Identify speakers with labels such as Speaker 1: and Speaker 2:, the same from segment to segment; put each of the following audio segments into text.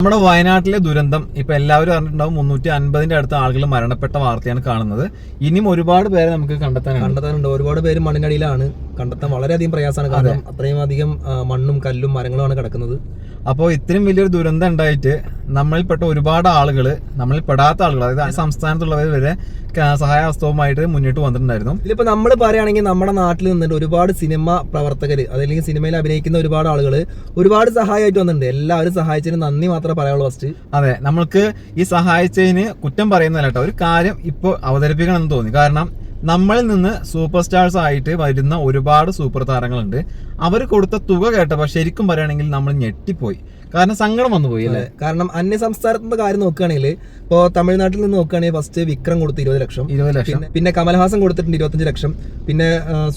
Speaker 1: നമ്മുടെ വയനാട്ടിലെ ദുരന്തം ഇപ്പൊ എല്ലാവരും അറിഞ്ഞിട്ടുണ്ടാവും. മുന്നൂറ്റി അൻപതിന്റെ അടുത്ത ആളുകൾ മരണപ്പെട്ട വാർത്തയാണ് കാണുന്നത്. ഇനിയും ഒരുപാട് പേരെ നമുക്ക് കണ്ടെത്താൻ
Speaker 2: കണ്ടെത്താനുണ്ട്. ഒരുപാട് പേര് മണ്ണിനടിയിലാണ്. കണ്ടെത്താൻ വളരെയധികം പ്രയാസമാണ്. കാരണം അത്രയും അധികം മണ്ണും കല്ലും മരങ്ങളുമാണ് കിടക്കുന്നത്.
Speaker 1: അപ്പോൾ ഇത്രയും വലിയൊരു ദുരന്തം ഉണ്ടായിട്ട് നമ്മളിൽപ്പെട്ട ഒരുപാട് ആളുകൾ നമ്മളിൽ പെടാത്ത ആളുകൾ അതായത് സംസ്ഥാനത്തുള്ളവർ വരെ സഹായഹസ്തവുമായിട്ട് മുന്നിട്ട് വന്നിട്ടുണ്ടായിരുന്നു.
Speaker 2: ഇതിപ്പോ നമ്മൾ പറയുകയാണെങ്കിൽ നമ്മുടെ നാട്ടിൽ നിന്നിട്ട് ഒരുപാട് സിനിമ പ്രവർത്തകർ അതല്ലെങ്കിൽ സിനിമയിൽ അഭിനയിക്കുന്ന ഒരുപാട് ആളുകൾ ഒരുപാട് സഹായമായിട്ട് വന്നിട്ടുണ്ട്. എല്ലാവരും സഹായിച്ചതിന് നന്ദി മാത്രമേ പറയാനുള്ളൂ ഫസ്റ്റ്
Speaker 1: അതെ നമ്മൾക്ക് ഈ സഹായിച്ചതിന് കുറ്റം പറയുന്നതല്ല കേട്ടോ. ഒരു കാര്യം ഇപ്പോൾ അവതരിപ്പിക്കണം എന്ന് തോന്നി. കാരണം നമ്മളിൽ നിന്ന് സൂപ്പർ സ്റ്റാർസ് ആയിട്ട് വരുന്ന ഒരുപാട് സൂപ്പർ താരങ്ങളുണ്ട്. അവർ കൊടുത്ത തുക കേട്ടപ്പോൾ ശരിക്കും പറയുകയാണെങ്കിൽ നമ്മൾ ഞെട്ടിപ്പോയി. കാരണം സങ്കടം വന്നു പോയി അല്ലേ
Speaker 2: കാരണം അന്യ സംസ്ഥാനത്തിന്റെ കാര്യം നോക്കുകയാണെങ്കിൽ ഇപ്പോൾ തമിഴ്നാട്ടിൽ നിന്ന് നോക്കുകയാണെങ്കിൽ ഫസ്റ്റ് വിക്രം കൊടുത്ത് ഇരുപത് ലക്ഷം.
Speaker 1: ഇരുപത് ലക്ഷം.
Speaker 2: പിന്നെ കമൽഹാസൻ കൊടുത്തിട്ടുണ്ട് ഇരുപത്തഞ്ച് ലക്ഷം. പിന്നെ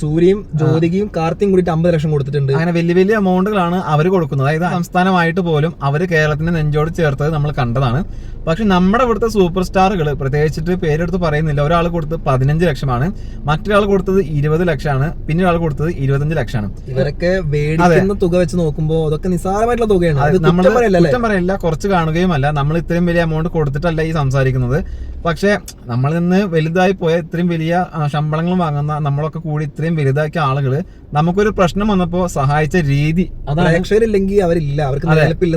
Speaker 2: സൂര്യയും ജ്യോതികയും കാർത്തിയും കൂടിയിട്ട് അമ്പത് ലക്ഷം കൊടുത്തിട്ടുണ്ട്.
Speaker 1: അങ്ങനെ വലിയ വലിയ എമൗണ്ടുകളാണ് അവർ കൊടുക്കുന്നത്. അതായത് സംസ്ഥാനമായിട്ട് പോലും അവർ കേരളത്തിന്റെ നെഞ്ചോട് ചേർത്തത് നമ്മൾ കണ്ടതാണ്. പക്ഷെ നമ്മുടെ ഇവിടുത്തെ സൂപ്പർ സ്റ്റാറുകൾ പ്രത്യേകിച്ചിട്ട് പേരെടുത്ത് പറയുന്നില്ല. ഒരാൾ കൊടുത്തത് പതിനഞ്ച് ലക്ഷമാണ്. മറ്റൊരാൾ കൊടുത്തത് ഇരുപത് ലക്ഷമാണ്. പിന്നെ ഒരാൾ കൊടുത്തത് ഇരുപത്തഞ്ച് ലക്ഷമാണ്.
Speaker 2: ഇവരൊക്കെ വേടിക്കുന്ന തുക വെച്ച് നോക്കുമ്പോൾ അതൊക്കെ നിസ്സാരമായിട്ടുള്ള തുകയാണ്.
Speaker 1: നമ്മൾ
Speaker 2: കുറ്റം പറയല്ല
Speaker 1: കുറച്ച് കാണുകയുമല്ല. നമ്മൾ ഇത്രയും വലിയ എമൗണ്ട് കൊടുത്തിട്ടല്ല ഈ സംസാരിക്കുന്നത്. പക്ഷേ നമ്മൾ നിന്ന് വലുതായി പോയ ഇത്രയും വലിയ ശമ്പളങ്ങൾ വാങ്ങുന്ന നമ്മളൊക്കെ കൂടി ഇത്രയും വലുതാക്കിയ ആളുകൾ നമുക്കൊരു പ്രശ്നം വന്നപ്പോൾ സഹായിച്ച രീതി അതാണ്
Speaker 2: പ്രേക്ഷകരില്ലെങ്കിൽ അവരില്ല. അവർക്ക്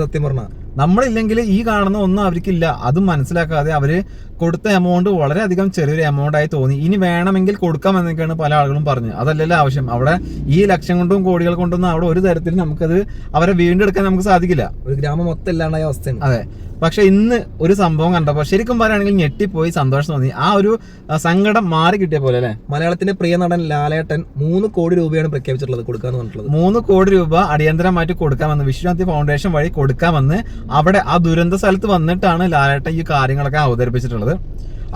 Speaker 2: സത്യം പറഞ്ഞാൽ
Speaker 1: നമ്മളില്ലെങ്കിൽ ഈ കാണുന്ന ഒന്നും അവർക്കില്ല. അതും മനസ്സിലാക്കാതെ അവർ കൊടുത്ത എമൗണ്ട് വളരെയധികം ചെറിയൊരു എമൗണ്ട് ആയി തോന്നി. ഇനി വേണമെങ്കിൽ കൊടുക്കാം കൊടുക്കാമെന്നൊക്കെയാണ് പല ആളുകളും പറഞ്ഞത് അതല്ലല്ലോ ആവശ്യം. അവിടെ ഈ ലക്ഷം കൊണ്ടും കോടികൾ കൊണ്ടൊന്നും അവിടെ ഒരു തരത്തിൽ നമുക്കത് അവരെ വീണ്ടെടുക്കാൻ നമുക്ക് സാധിക്കില്ല.
Speaker 2: ഒരു ഗ്രാമം മൊത്തം ഇല്ലാണ്ടായ അവസ്ഥയാണ്.
Speaker 1: അതെ. പക്ഷെ ഇന്ന് ഒരു സംഭവം കണ്ടപ്പോൾ ശരിക്കും പറയുകയാണെങ്കിൽ ഞെട്ടിപ്പോയി സന്തോഷം തോന്നി. ആ ഒരു സങ്കടം മാറി കിട്ടിയ പോലെ അല്ലേ?
Speaker 2: മലയാളത്തിന്റെ പ്രിയ നടൻ ലാലേട്ടൻ മൂന്ന് കോടി രൂപയാണ് പ്രഖ്യാപിച്ചിട്ടുള്ളത് കൊടുക്കാന്ന് പറഞ്ഞിട്ടുള്ളത്.
Speaker 1: മൂന്ന് കോടി രൂപ അടിയന്തരമായിട്ട് കൊടുക്കാമെന്ന് വിശ്വനാഥി ഫൗണ്ടേഷൻ വഴി കൊടുക്കാമെന്ന് അവിടെ ആ ദുരന്ത സ്ഥലത്ത് വന്നിട്ടാണ് ലാലേട്ടൻ ഈ കാര്യങ്ങളൊക്കെ അവതരിപ്പിച്ചിട്ടുള്ളത്.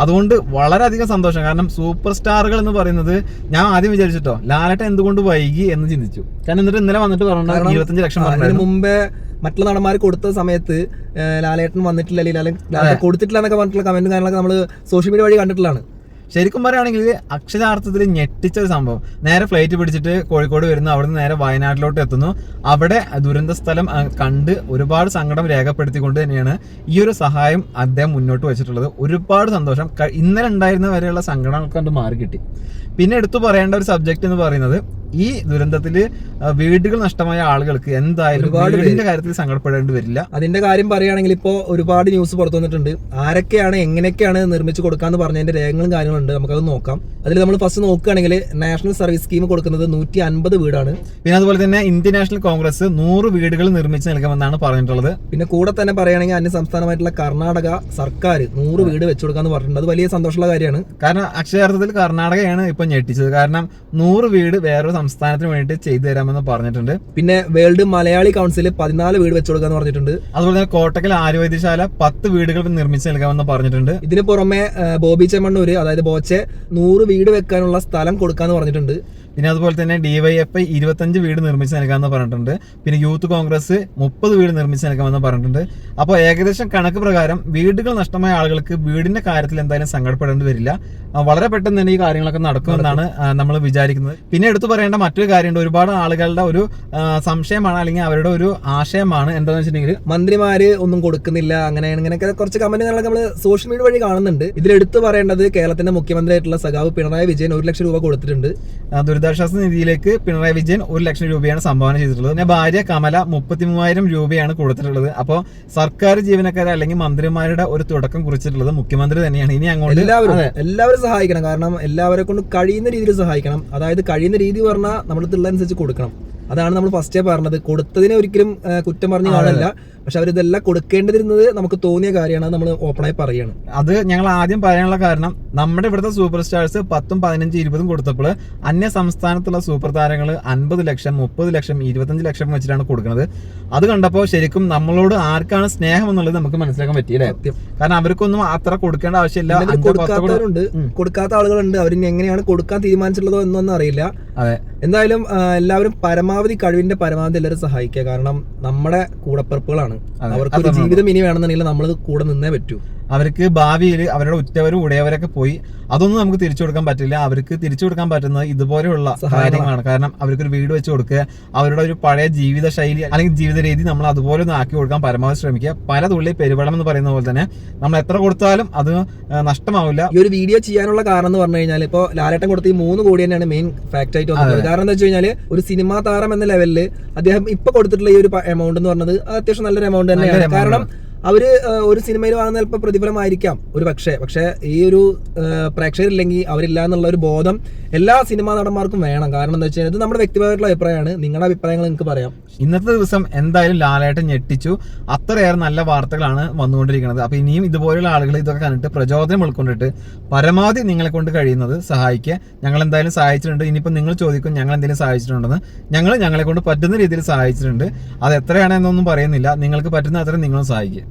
Speaker 1: അതുകൊണ്ട് വളരെയധികം സന്തോഷം. കാരണം സൂപ്പർ സ്റ്റാറുകൾ എന്ന് പറയുന്നത് ഞാൻ ആദ്യം വിചാരിച്ചിട്ടോ ലാലേട്ടൻ എന്തുകൊണ്ട് വൈകി എന്ന് ചിന്തിച്ചു. കാരണം എന്നിട്ട് ഇന്നലെ വന്നിട്ട് പറഞ്ഞു ഇരുപത്തഞ്ച് ലക്ഷം പറഞ്ഞു
Speaker 2: മുമ്പേ മറ്റുള്ള നടന്മാർ കൊടുത്ത സമയത്ത് ലാലേട്ടൻ വന്നിട്ടില്ല അല്ലെങ്കിൽ ലാലേട്ടൻ കൊടുത്തിട്ടില്ല എന്നൊക്കെ പറഞ്ഞിട്ടുള്ള കമന്റും കാര്യങ്ങളൊക്കെ നമ്മൾ സോഷ്യൽ മീഡിയ വഴി കണ്ടിട്ടുള്ളതാണ്.
Speaker 1: ശരിക്കും പറയുകയാണെങ്കിൽ അക്ഷരാർത്ഥത്തിൽ ഞെട്ടിച്ച ഒരു സംഭവം. നേരെ ഫ്ലൈറ്റ് പിടിച്ചിട്ട് കോഴിക്കോട് വരുന്നു. അവിടുന്ന് നേരെ വയനാട്ടിലോട്ട് എത്തുന്നു. അവിടെ ദുരന്ത സ്ഥലം കണ്ട് ഒരുപാട് സങ്കടം രേഖപ്പെടുത്തിക്കൊണ്ട് തന്നെയാണ് ഈ ഒരു സഹായം അദ്ദേഹം മുന്നോട്ട് വെച്ചിട്ടുള്ളത്. ഒരുപാട് സന്തോഷം. ഇന്നലെ ഉണ്ടായിരുന്ന വരെയുള്ള സങ്കടങ്ങൾ കണ്ട് മാറി കിട്ടി. പിന്നെ എടുത്തു പറയേണ്ട ഒരു സബ്ജക്റ്റ് എന്ന് പറയുന്നത് ഈ ദുരന്തത്തിൽ വീടുകൾ നഷ്ടമായ ആളുകൾക്ക് എന്തായാലും
Speaker 2: ഒരുപാട്
Speaker 1: വീടിന്റെ കാര്യത്തിൽ സങ്കടപ്പെടേണ്ടി വരില്ല.
Speaker 2: അതിന്റെ കാര്യം പറയുകയാണെങ്കിൽ ഇപ്പോ ഒരുപാട് ന്യൂസ് പുറത്തു വന്നിട്ടുണ്ട്. ആരൊക്കെയാണ് എങ്ങനെയൊക്കെയാണ് നിർമ്മിച്ചു കൊടുക്കാന്ന് പറഞ്ഞതിന്റെ രേഖകളും കാര്യങ്ങളുണ്ട് നമുക്കത് നോക്കാം. അതിൽ നമ്മൾ ഫസ്റ്റ് നോക്കുകയാണെങ്കിൽ നാഷണൽ സർവീസ് സ്കീം കൊടുക്കുന്നത് നൂറ്റി അൻപത് വീടാണ്.
Speaker 1: പിന്നെ അതുപോലെ തന്നെ ഇന്ത്യൻ നാഷണൽ കോൺഗ്രസ് നൂറ് വീടുകൾ നിർമ്മിച്ച് നൽകുമെന്നാണ് പറഞ്ഞിട്ടുള്ളത്.
Speaker 2: പിന്നെ കൂടെ തന്നെ പറയുകയാണെങ്കിൽ അന്യ സംസ്ഥാനമായിട്ടുള്ള കർണാടക സർക്കാർ നൂറ് വീട് വെച്ചു കൊടുക്കാന്ന് പറഞ്ഞിട്ടുണ്ട്. അത് വലിയ സന്തോഷമുള്ള കാര്യമാണ്.
Speaker 1: കാരണം അക്ഷരാർത്ഥത്തിൽ കർണാടകയാണ് ഇപ്പൊ ഞെട്ടിച്ചത്. കാരണം നൂറ് വീട് വേറൊരു സംസ്ഥാനത്തിന് വേണ്ടിയിട്ട് ചെയ്തു തരാമെന്ന് പറഞ്ഞിട്ടുണ്ട്.
Speaker 2: പിന്നെ വേൾഡ് മലയാളി കൗൺസിൽ പതിനാല് വീട് വെച്ചു കൊടുക്കാന്ന് പറഞ്ഞിട്ടുണ്ട്.
Speaker 1: അതുപോലെ തന്നെ കോട്ടക്കൽ ആരോഗ്യശാല പത്ത് വീടുകൾ നിർമ്മിച്ചു നൽകാമെന്ന് പറഞ്ഞിട്ടുണ്ട്.
Speaker 2: ഇതിന് പുറമെ ബോബി ചെമ്മണ്ണൂര് അതായത് ബോച്ചെ നൂറ് വീട് വെക്കാനുള്ള സ്ഥലം കൊടുക്കാന്ന് പറഞ്ഞിട്ടുണ്ട്.
Speaker 1: പിന്നെ അതുപോലെ തന്നെ ഡിവൈഎഫ്ഐ ഇരുപത്തഞ്ച് വീട് നിർമ്മിച്ച് നൽകാമെന്ന് പറഞ്ഞിട്ടുണ്ട്. പിന്നെ യൂത്ത് കോൺഗ്രസ് മുപ്പത് വീട് നിർമ്മിച്ച് നൽകാമെന്ന് പറഞ്ഞിട്ടുണ്ട്. അപ്പോൾ ഏകദേശം കണക്ക് പ്രകാരം വീടുകൾ നഷ്ടമായ ആളുകൾക്ക് വീടിന്റെ കാര്യത്തിൽ എന്തായാലും സങ്കടപ്പെടേണ്ടി വരില്ല. വളരെ പെട്ടെന്ന് തന്നെ ഈ കാര്യങ്ങളൊക്കെ നടക്കുമെന്നാണ് നമ്മൾ വിചാരിക്കുന്നത്. പിന്നെ എടുത്തു പറയേണ്ട മറ്റൊരു കാര്യമുണ്ട്. ഒരുപാട് ആളുകളുടെ ഒരു സംശയമാണ് അല്ലെങ്കിൽ അവരുടെ ഒരു ആശയമാണ് എന്താണെന്ന് വെച്ചിട്ടുണ്ടെങ്കിൽ
Speaker 2: മന്ത്രിമാര് ഒന്നും കൊടുക്കുന്നില്ല അങ്ങനെ ഇങ്ങനെയൊക്കെ കുറച്ച് കമന്റുകളൊക്കെ നമ്മൾ സോഷ്യൽ മീഡിയ വഴി കാണുന്നുണ്ട്. ഇതിൽ എടുത്തു പറയേണ്ടത് കേരളത്തിന്റെ മുഖ്യമന്ത്രിയായിട്ടുള്ള സഖാവ് പിണറായി വിജയൻ ഒരു ലക്ഷം രൂപ കൊടുത്തിട്ടുണ്ട്.
Speaker 1: ദുരിതാശ്വാസ നിധിയിലേക്ക് പിണറായി വിജയൻ ഒരു ലക്ഷം രൂപയാണ് സംഭാവന ചെയ്തിട്ടുള്ളത്. പിന്നെ ഭാര്യ കമല മുപ്പത്തി മൂവായിരം രൂപയാണ് കൊടുത്തിട്ടുള്ളത്. അപ്പോൾ സർക്കാർ ജീവനക്കാരെ അല്ലെങ്കിൽ മന്ത്രിമാരുടെ ഒരു തുടക്കം കുറിച്ചിട്ടുള്ളത് മുഖ്യമന്ത്രി തന്നെയാണ്. ഇനി അങ്ങോട്ട്
Speaker 2: എല്ലാവരും എല്ലാവരും സഹായിക്കണം. കാരണം എല്ലാവരെ കൊണ്ട് കഴിയുന്ന രീതിയിൽ സഹായിക്കണം. അതായത് കഴിയുന്ന രീതി പറഞ്ഞാൽ നമ്മൾ അനുസരിച്ച് കൊടുക്കണം. അതാണ് നമ്മൾ ഫസ്റ്റേ പറഞ്ഞത്. കൊടുത്തതിനെ ഒരിക്കലും കുറ്റം പറഞ്ഞു കാണില്ല പക്ഷെ അവരിതെല്ലാം കൊടുക്കേണ്ടതിരുന്നത് നമുക്ക് തോന്നിയ കാര്യമാണ്. അത് നമ്മൾ ഓപ്പണായി പറയുകയാണ്
Speaker 1: അത് ഞങ്ങൾ ആദ്യം പറയാനുള്ള കാരണം നമ്മുടെ ഇവിടുത്തെ സൂപ്പർ സ്റ്റാർസ് പത്തും പതിനഞ്ചും ഇരുപതും കൊടുത്തപ്പോൾ അന്യ സംസ്ഥാനത്തുള്ള സൂപ്പർ താരങ്ങൾ അൻപത് ലക്ഷം മുപ്പത് ലക്ഷം ഇരുപത്തഞ്ച് ലക്ഷം വെച്ചിട്ടാണ് കൊടുക്കുന്നത്. അത് കണ്ടപ്പോൾ ശരിക്കും നമ്മളോട് ആർക്കാണ് സ്നേഹം എന്നുള്ളത് നമുക്ക് മനസ്സിലാക്കാൻ പറ്റിയില്ലേ? കാരണം അവർക്കൊന്നും അത്ര കൊടുക്കേണ്ട ആവശ്യമില്ല.
Speaker 2: കൊടുക്കാത്തവരുണ്ട്. കൊടുക്കാത്ത ആളുകളുണ്ട്. അവരിനി എങ്ങനെയാണ് കൊടുക്കാൻ തീരുമാനിച്ചിട്ടുള്ളതോ എന്നൊന്നും അറിയില്ല.
Speaker 1: അതെ.
Speaker 2: എന്തായാലും എല്ലാവരും പരമാവധി കഴിവിന്റെ പരമാവധി എല്ലാവരും സഹായിക്കുക. കാരണം നമ്മുടെ കൂടപ്പിറപ്പുകളാണ്.
Speaker 1: അവർക്ക്
Speaker 2: അവർക്കൊരു ജീവിതം ഇനി വേണമെന്നുണ്ടെങ്കിൽ നമ്മൾ കൂടെ നിന്നേ പറ്റൂ.
Speaker 1: അവർക്ക് ഭാവിയിൽ അവരുടെ ഉറ്റവരും ഉടയവരൊക്കെ പോയി അതൊന്നും നമുക്ക് തിരിച്ചു കൊടുക്കാൻ പറ്റില്ല. അവർക്ക് തിരിച്ചു കൊടുക്കാൻ പറ്റുന്നത് ഇതുപോലെയുള്ള കാര്യങ്ങളാണ്. കാരണം അവർക്ക് ഒരു വീട് വെച്ച് കൊടുക്കുക അവരുടെ ഒരു പഴയ ജീവിത ശൈലി അല്ലെങ്കിൽ ജീവിത രീതി നമ്മൾ അതുപോലെ ഒന്ന് ആക്കി കൊടുക്കാൻ പരമാവധി ശ്രമിക്കുക. പല തുള്ളി പെരുവളം എന്ന് പറയുന്ന പോലെ തന്നെ നമ്മൾ എത്ര കൊടുത്താലും അത് നഷ്ടമാവില്ല.
Speaker 2: ഈ ഒരു വീഡിയോ ചെയ്യാനുള്ള കാരണം എന്ന് പറഞ്ഞു കഴിഞ്ഞാൽ ഇപ്പോൾ ലാലേട്ടൻ കൊടുത്ത ഈ മൂന്ന് കോടി തന്നെയാണ് മെയിൻ ഫാക്ട് ആയിട്ട് വന്നത് കാരണം എന്താ വെച്ച് കഴിഞ്ഞാൽ ഒരു സിനിമാ താരം എന്ന ലെവലിൽ അദ്ദേഹം ഇപ്പൊ കൊടുത്തിട്ടുള്ള ഈ ഒരു എമൗണ്ട് എന്ന് പറഞ്ഞത് അത് അത്യാവശ്യം നല്ലൊരു എമൗണ്ട് തന്നെയാണ്. കാരണം അവർ ഒരു സിനിമയിൽ വാങ്ങുന്ന ചിലപ്പോൾ പ്രതിഫലമായിരിക്കാം ഒരു പക്ഷേ. പക്ഷേ ഈ ഒരു പ്രേക്ഷകരില്ലെങ്കിൽ അവരില്ല എന്നുള്ള ഒരു ബോധം എല്ലാ സിനിമാ നടന്മാർക്കും വേണം. കാരണം എന്താ വെച്ചാൽ ഇത് നമ്മുടെ വ്യക്തിപരമായിട്ടുള്ള അഭിപ്രായമാണ്. നിങ്ങളുടെ അഭിപ്രായങ്ങൾ നിങ്ങൾക്ക് പറയാം.
Speaker 1: ഇന്നത്തെ ദിവസം എന്തായാലും ലാലേട്ടൻ ഞെട്ടിച്ചു. അത്രയേറെ നല്ല വാർത്തകളാണ് വന്നുകൊണ്ടിരിക്കുന്നത്. അപ്പൊ ഇനിയും ഇതുപോലെയുള്ള ആളുകൾ ഇതൊക്കെ കണ്ടിട്ട് പ്രചോദനം ഉൾക്കൊണ്ടിട്ട് പരമാവധി നിങ്ങളെ കൊണ്ട് കഴിയുന്നത് സഹായിക്കുക. ഞങ്ങൾ എന്തായാലും സഹായിച്ചിട്ടുണ്ട്. ഇനിയിപ്പോൾ നിങ്ങൾ ചോദിക്കും ഞങ്ങൾ എന്തെങ്കിലും സഹായിച്ചിട്ടുണ്ടെന്ന്. ഞങ്ങൾ ഞങ്ങളെ കൊണ്ട് പറ്റുന്ന രീതിയിൽ സഹായിച്ചിട്ടുണ്ട്. അത് എത്രയാണെന്നൊന്നും പറയുന്നില്ല. നിങ്ങൾക്ക് പറ്റുന്ന അത്ര നിങ്ങളും സഹായിക്കുക.